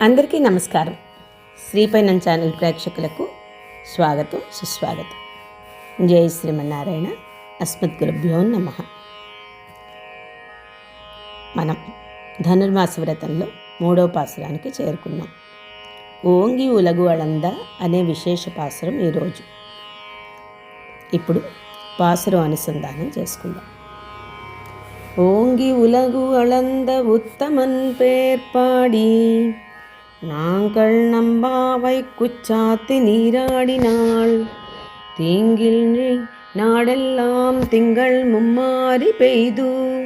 అందరికీ నమస్కారం శ్రీపైనం ఛానల్ ప్రేక్షకులకు స్వాగతం సుస్వాగతం జై శ్రీమన్నారాయణ అస్మద్ గురుభ్యో నమ మనం ధనుర్మాస వ్రతంలో మూడవ పాసురానికి చేరుకున్నాం ఓంగి ఉలగు అళంద అనే విశేష పాసురం ఈరోజు ఇప్పుడు పాసురం అనుసంధానం చేసుకుందాం ஓங்கி உலகு அளந்த உத்தமன் பேர் பாடி நாங்கள் நம்பாவை குச்சாத்து நீராடினாள். தீங்கில் நாடெல்லாம் திங்கள் மும்மாறி பெய்து.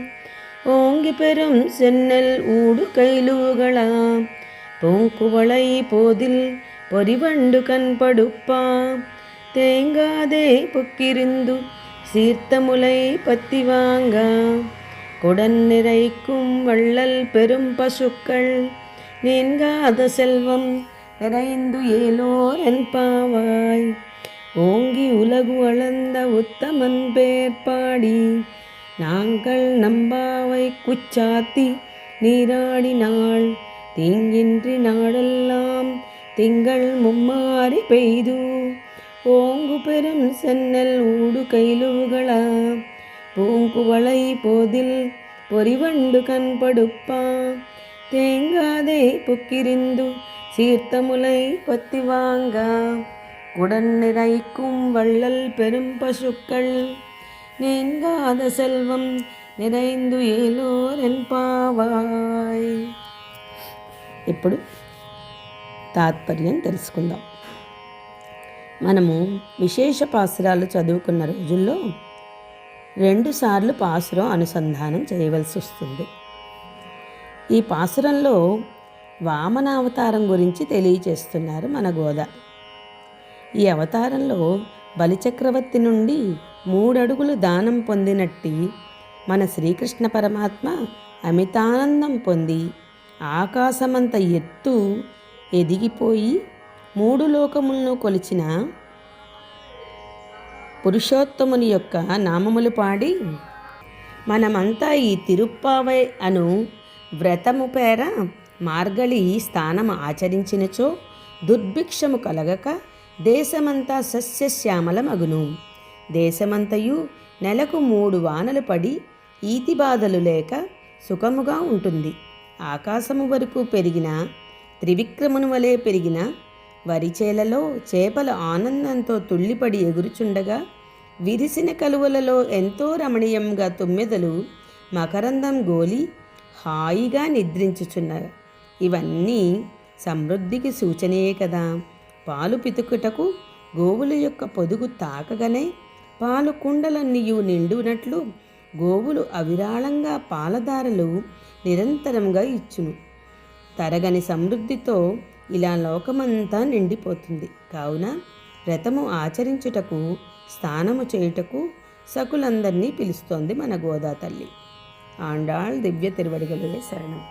ஓங்கி பெறும் சென்னல் ஊடு கைலூகளா பூங்குவளை போதில் பொறிவண்டு கண்படுப்பா தேங்காதே பொக்கிருந்து சீர்த்த முலை பத்தி வாங்க. குடன் நிறைக்கும் வள்ளல் பெரும் பசுக்கள். நீங்காத செல்வம் நிறைந்து ஏலோர் என் பாவாய். ஓங்கி உலகு அளந்த உத்தமன் பேர் பாடி. நாங்கள் நம்பாவை குச்சாத்தி நீராடினாள். தீங்கின்றி நாடெல்லாம் திங்கள் மும்மாறி பெய்து. ஓங்கு பெரும் சென்னல் ஊடு கைலுகளா பூங்குவளை போதில் பொறிவண்டு கண்படுப்பா தேங்காதே பொக்கிரிந்து சீர்த்த முலை கொத்தி வாங்க குடன் நிறைக்கும் வள்ளல் பெரும் பசுக்கள் நீங்காத செல்வம் நிறைந்து ఏలోరెన్ పావాయ్ ఇప్పుడు తాత్పర్యం తెలుసుకుందాం మనము విశేష పాసురాలు చదువుకున్న రోజుల్లో రెండుసార్లు పాసురం అనుసంధానం చేయవలసి వస్తుంది ఈ పాసురంలో వామన అవతారం గురించి తెలియచేస్తున్నారు మన గోద. ఈ అవతారంలో బలిచక్రవర్తి నుండి మూడడుగులు దానం పొందినట్టి మన శ్రీకృష్ణ పరమాత్మ అమితానందం పొంది ఆకాశమంత ఎత్తు ఎదిగిపోయి మూడు లోకములను కొలిచిన పురుషోత్తముని యొక్క నామములు పాడి మనమంతా ఈ తిరుప్పావై అను వ్రతము పేర మార్గళి స్థానం ఆచరించినచో దుర్భిక్షము కలగక దేశమంతా సస్యశ్యామలమగును దేశమంతయు నెలకు మూడు వానలు పడి ఈతి బాధలు లేక సుఖముగా ఉంటుంది. ఆకాశము వరకు పెరిగిన త్రివిక్రమును వలె పెరిగిన వరిచేలలో చేపలు ఆనందంతో తుళ్ళిపడి ఎగురుచుండగా విరిసిన కలువలలో ఎంతో రమణీయంగా తుమ్మెదలు మకరందం గోలి హాయిగా నిద్రించుచున్నారు ఇవన్నీ సమృద్ధికి సూచనయే కదా. పాలు పితుకుటకు గోవుల యొక్క పొదుగు తాకగానే పాలు కుండలన్నీయు నిండునట్లు గోవులు అవిరాళంగా పాలధారలు నిరంతరంగా ఇచ్చును. తరగని సమృద్ధితో ఇలా లోకమంతా నిండిపోతుంది. కావున వ్రతము ఆచరించుటకు స్నానము చేయుటకు సకులందరినీ పిలుస్తోంది మన గోదా తల్లి ஆண்டாள் திவ்ய திருவடிகளே சரணம்.